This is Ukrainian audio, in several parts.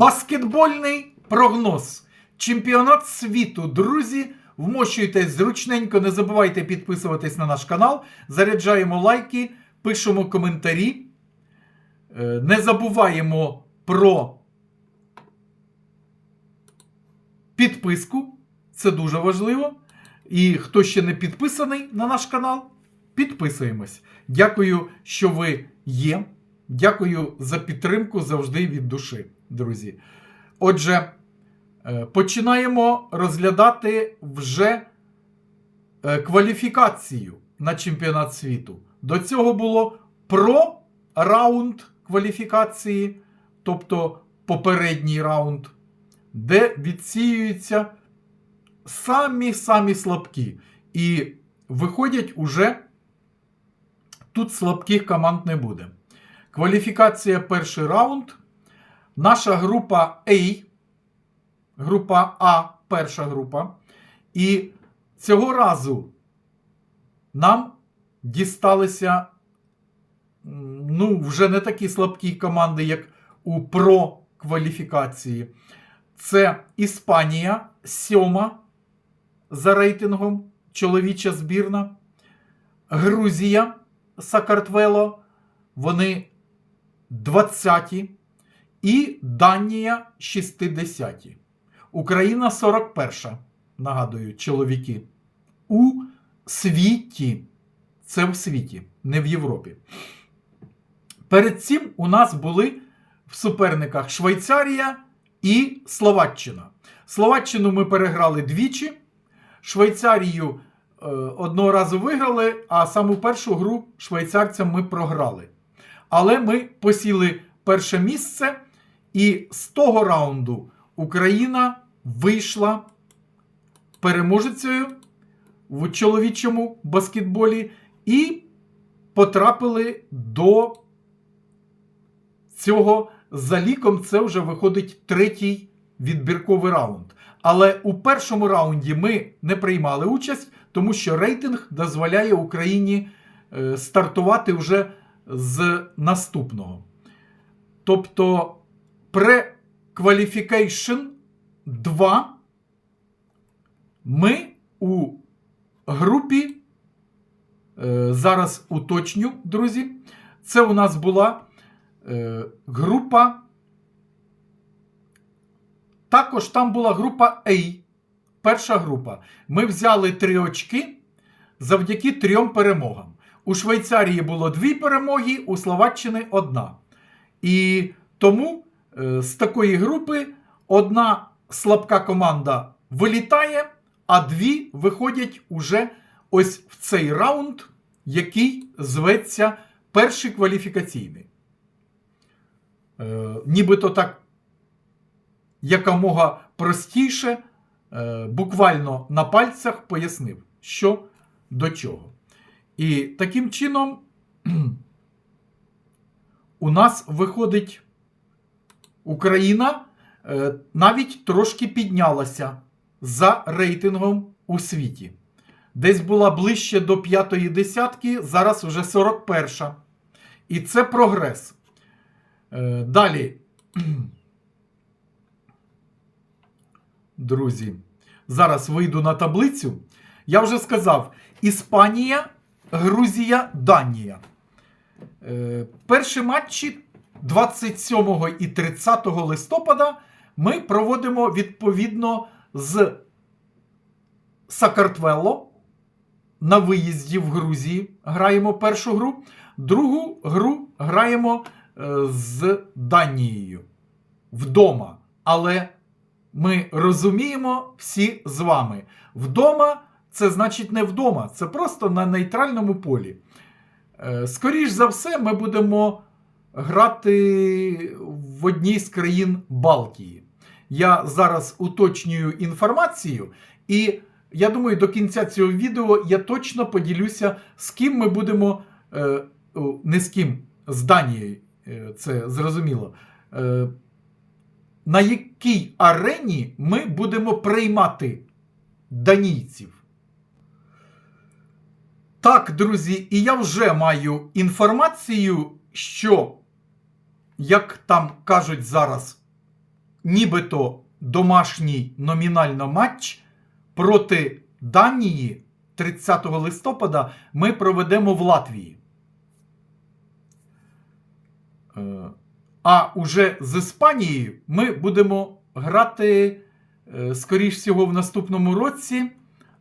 Баскетбольний прогноз. Чемпіонат світу, друзі. Вмощуйтесь зручненько, не забувайте підписуватись на наш канал. Заряджаємо лайки, пишемо коментарі. Е, Не забуваємо про підписку. Це дуже важливо. І хто ще не підписаний на наш канал, підписуємось. Дякую, що ви є. Дякую за підтримку завжди від душі, друзі. Отже, е, починаємо розглядати вже е, кваліфікацію на чемпіонат світу. До цього було про раунд кваліфікації, тобто попередній раунд, де відсіюються самі-самі слабкі. І виходять уже тут слабких команд не буде. Кваліфікація перший раунд. Наша група A, група А, перша група. І цього разу нам дісталися ну, вже не такі слабкі команди, як у про кваліфікації. Це Іспанія, сьома за рейтингом, чоловіча збірна. Грузія, Сакартвело, вони 20-ті. І Данія 60-ті. Україна 41-ша. Нагадую, чоловіки. У світі. Це в світі, не в Європі. Перед цим у нас були в суперниках Швейцарія і Словаччина. Словаччину ми переграли двічі. Швейцарію е, одного разу виграли, а саму першу гру швейцарцям ми програли. Але ми посіли перше місце, і з того раунду Україна вийшла переможецею в чоловічому баскетболі і потрапили до цього за ліком. Це вже виходить третій відбірковий раунд. Але у першому раунді ми не приймали участь, тому що рейтинг дозволяє Україні е, стартувати вже з наступного. Тобто pre-qualification 2 ми у групі, е, зараз уточню, друзі, це у нас була е, група. Також там була група A, перша група. Ми взяли три очки завдяки трьом перемогам. У Швейцарії було дві перемоги, у Словаччини одна. І тому з такої групи одна слабка команда вилітає, а дві виходять уже ось в цей раунд, який зветься перший кваліфікаційний. Е, нібито так якомога простіше, е, буквально на пальцях пояснив, що до чого. І таким чином у нас виходить Україна е, навіть трошки піднялася за рейтингом у світі. Десь була ближче до п'ятої десятки, зараз вже 41. І це прогрес. Е, Далі. Друзі, зараз вийду на таблицю. Я вже сказав: Іспанія, Грузія, Данія. Е, перші матчі 27 і 30 листопада ми проводимо відповідно з Сакартвело. На виїзді в Грузії граємо першу гру. Другу гру граємо е, з Данією вдома. Але ми розуміємо всі з вами. Вдома це значить не вдома, це просто на нейтральному полі. Е, Скоріш за все, ми будемо грати в одній з країн Балтії. Я зараз уточнюю інформацію, і я думаю, до кінця цього відео я точно поділюся, з ким ми будемо. е, Не з ким, з Данією, е, це зрозуміло. Е, На якій арені ми будемо приймати данійців? Так, друзі, і я вже маю інформацію, що, як там кажуть зараз нібито домашній номінально матч проти Данії 30 листопада ми проведемо в Латвії. Е, А уже з Іспанією ми будемо грати, е, скоріш всього, в наступному році.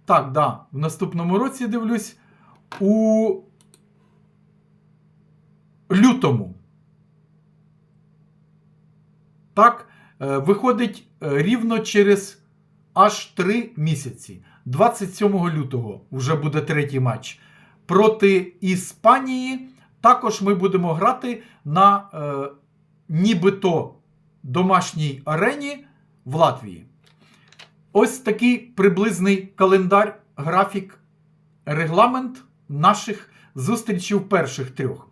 Так, да, в наступному році дивлюсь у лютому. Так, е, виходить е, рівно через аж 3 місяці. 27 лютого вже буде третій матч. Проти Іспанії також ми будемо грати на е, нібито домашній арені в Латвії. Ось такий приблизний календар, графік, регламент наших зустрічей перших трьох.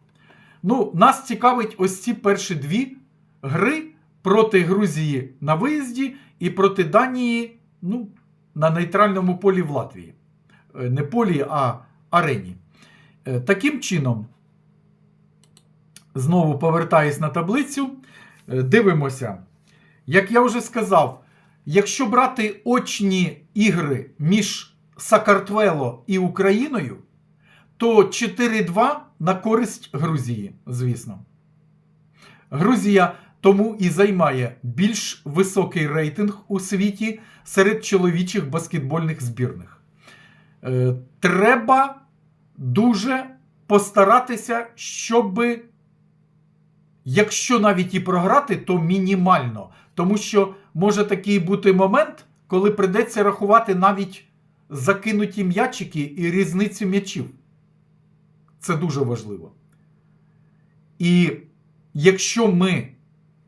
Ну, нас цікавить ось ці перші дві гри проти Грузії на виїзді і проти Данії ну, на нейтральному полі в Латвії. Е, Не полі, а арені. Е, Таким чином, знову повертаюсь на таблицю. Е, Дивимося. Як я вже сказав, якщо брати очні ігри між Сакартвело і Україною, то 4-2 на користь Грузії, звісно. Грузія тому і займає більш високий рейтинг у світі серед чоловічих баскетбольних збірних. Е, треба дуже постаратися, щоб, якщо навіть і програти, то мінімально. Тому що може такий бути момент, коли придеться рахувати навіть закинуті м'ячики і різницю м'ячів. Це дуже важливо. І якщо ми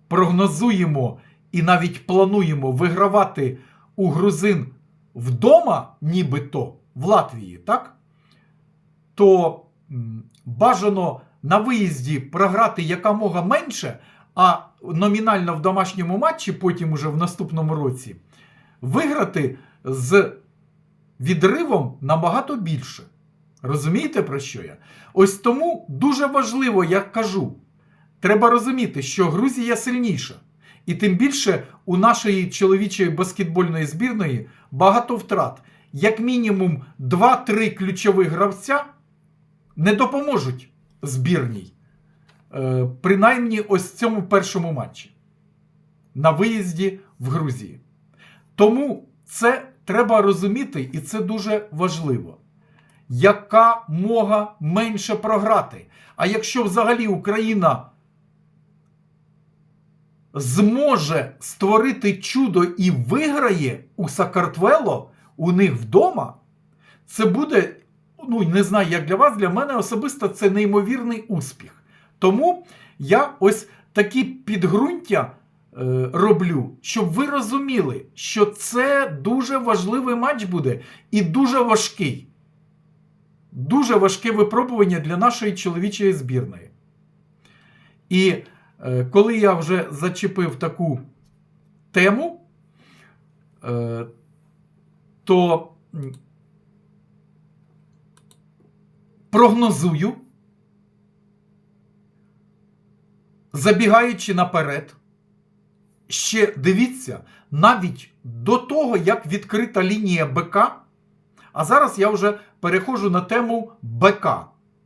прогнозуємо і навіть плануємо вигравати у грузин вдома, нібито в Латвії, так? то бажано на виїзді програти якомога менше, а номінально в домашньому матчі, потім уже в наступному році, виграти з відривом набагато більше. Розумієте, про що я? Ось тому дуже важливо, як кажу, треба розуміти, що Грузія сильніша. І тим більше у нашої чоловічої баскетбольної збірної багато втрат. Як мінімум 2-3 ключових гравця не допоможуть збірній. Е, принаймні ось цьому першому матчі на виїзді в Грузії. Тому це треба розуміти, і це дуже важливо. Яка мога менше програти? А якщо взагалі Україна зможе створити чудо і виграє у Сакартвело у них вдома, це буде, ну не знаю, як для вас, для мене особисто це неймовірний успіх. Тому я ось такі підґрунтя е, роблю, щоб ви розуміли, що це дуже важливий матч буде і дуже важкий. Дуже важке випробування для нашої чоловічої збірної. І коли я вже зачепив таку тему, е, то прогнозую, забігаючи наперед, ще дивіться, навіть до того, як відкрита лінія БК, а зараз я вже переходжу на тему БК.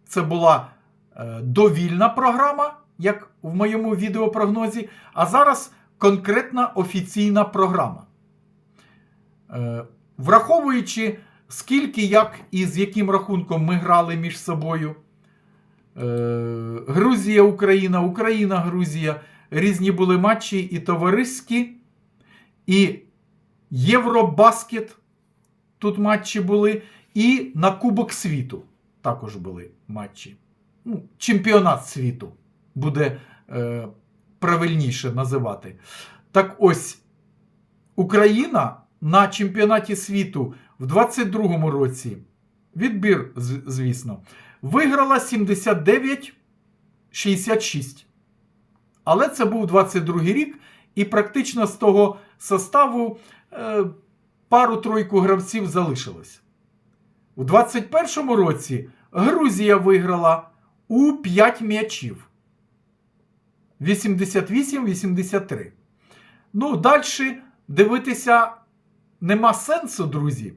Це була е, довільна програма, як в моєму відеопрогнозі, а зараз конкретна офіційна програма. Е, враховуючи, скільки, як і з яким рахунком ми грали між собою. Е, Грузія, Україна, Україна, Грузія. Різні були матчі і товариські, і Євробаскет. Тут матчі були, і на Кубок світу також були матчі. Ну, чемпіонат світу буде е, правильніше називати. Так ось Україна на чемпіонаті світу в 22-му році, відбір, звісно, виграла 79-66. Але це був 22-й рік, і практично з того составу е, пару-тройку гравців залишилось. У 21-му році Грузія виграла у 5 м'ячів. 88-83. Ну, далі дивитися нема сенсу, друзі.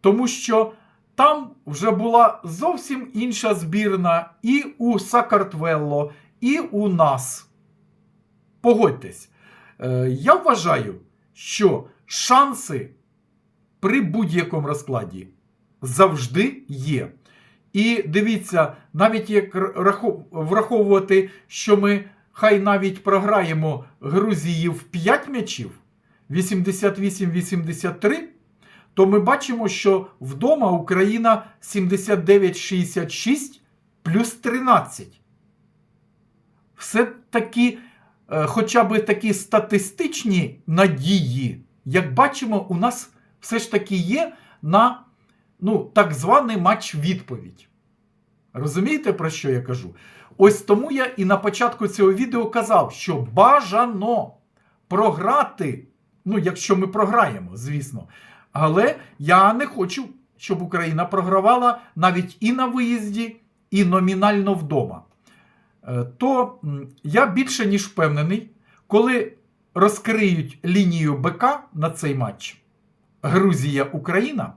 Тому що там вже була зовсім інша збірна і у Сакартвелло, і у нас. Погодьтесь, е, я вважаю, що шанси при будь-якому розкладі завжди є. І дивіться, навіть як враховувати, що ми хай навіть програємо Грузії в 5 м'ячів 88-83, то ми бачимо, що вдома Україна 79-66 плюс 13. Все-таки, е, хоча б такі статистичні надії, як бачимо, у нас все ж таки є на ну, так званий матч-відповідь. Розумієте, про що я кажу? Ось тому я і на початку цього відео казав, що бажано програти, ну, якщо ми програємо, звісно. Але я не хочу, щоб Україна програвала навіть і на виїзді, і номінально вдома. Е, То я більше ніж впевнений, коли розкриють лінію БК на цей матч Грузія-Україна,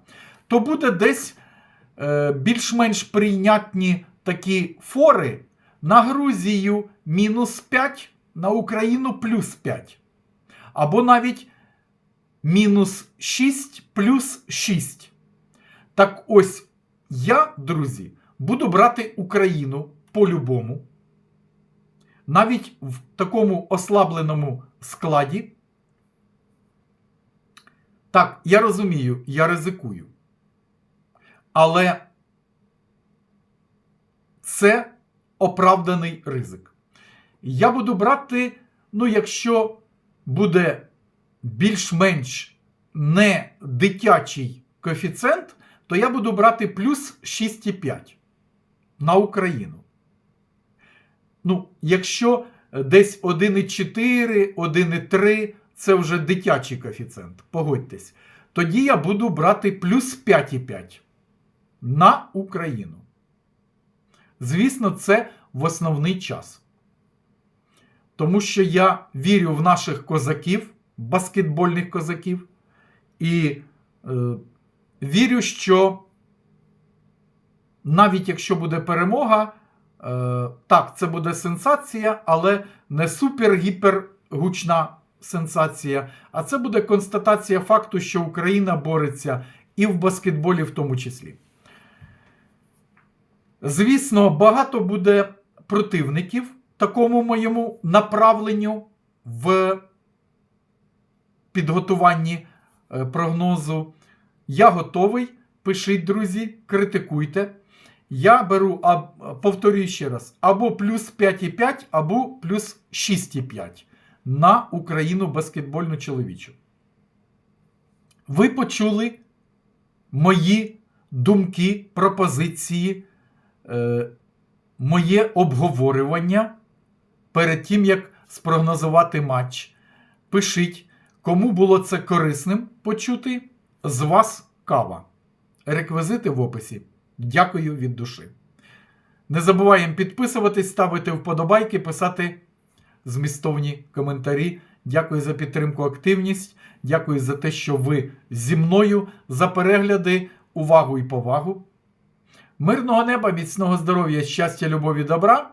то буде десь е, більш-менш прийнятні такі фори на Грузію мінус 5, на Україну плюс 5. Або навіть мінус 6 плюс 6. Так ось я, друзі, буду брати Україну по-любому. Навіть в такому ослабленому складі. Так, я розумію, я ризикую. Але це оправданий ризик. Я буду брати, ну, якщо буде більш-менш не дитячий коефіцієнт, то я буду брати плюс 6,5 на Україну. Ну, якщо десь 1,4, 1,3 це вже дитячий коефіцієнт, погодьтесь, тоді я буду брати плюс 5,5 на Україну. Звісно, це в основний час. Тому що я вірю в наших козаків, баскетбольних козаків, і е, вірю, що навіть якщо буде перемога, е, так, це буде сенсація, але не супер-гіпер-гучна сенсація, а це буде констатація факту, що Україна бореться і в баскетболі в тому числі. Звісно, багато буде противників такому моєму направленню в підготуванні е, прогнозу. Я готовий. Пишіть, друзі, критикуйте. Я беру, а, повторюю ще раз, або плюс 5,5, або плюс 6,5 на Україну баскетбольну чоловічу. Ви почули мої думки, пропозиції, е, моє обговорювання перед тим, як спрогнозувати матч. Пишіть, кому було це корисним почути з вас кава. Реквізити в описі. Дякую від душі. Не забуваємо підписуватись, ставити вподобайки, писати змістовні коментарі. Дякую за підтримку, активність. Дякую за те, що ви зі мною, за перегляди, увагу і повагу. Мирного неба, міцного здоров'я, щастя, любові, добра.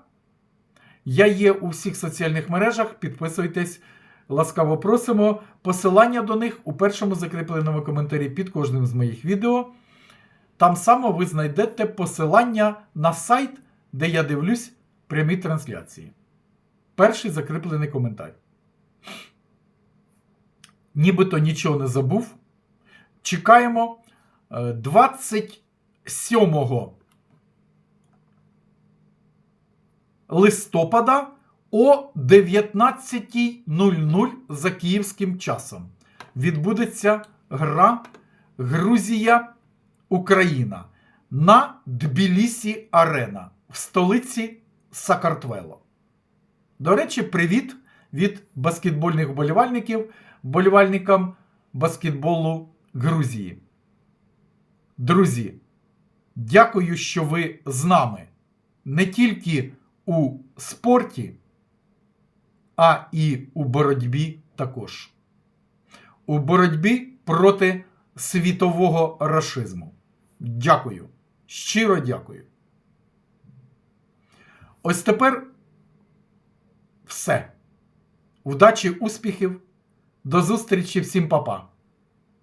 Я є у всіх соціальних мережах. Підписуйтесь, ласкаво просимо. Посилання до них у першому закріпленому коментарі під кожним з моїх відео. Там само ви знайдете посилання на сайт, де я дивлюсь прямі трансляції. Перший закріплений коментар. Нібито нічого не забув. Чекаємо е, 20. 7 листопада о 19.00 за київським часом відбудеться гра Грузія Україна на Тбілісі Арена в столиці Сакартвело. До речі, привіт від баскетбольних вболівальників Вболівальникам баскетболу Грузії. Друзі дякую, що ви з нами не тільки у спорті, а і у боротьбі також у боротьбі проти світового рашизму. Дякую. Щиро дякую. Ось тепер все. Удачі, успіхів. До зустрічі всім, папа.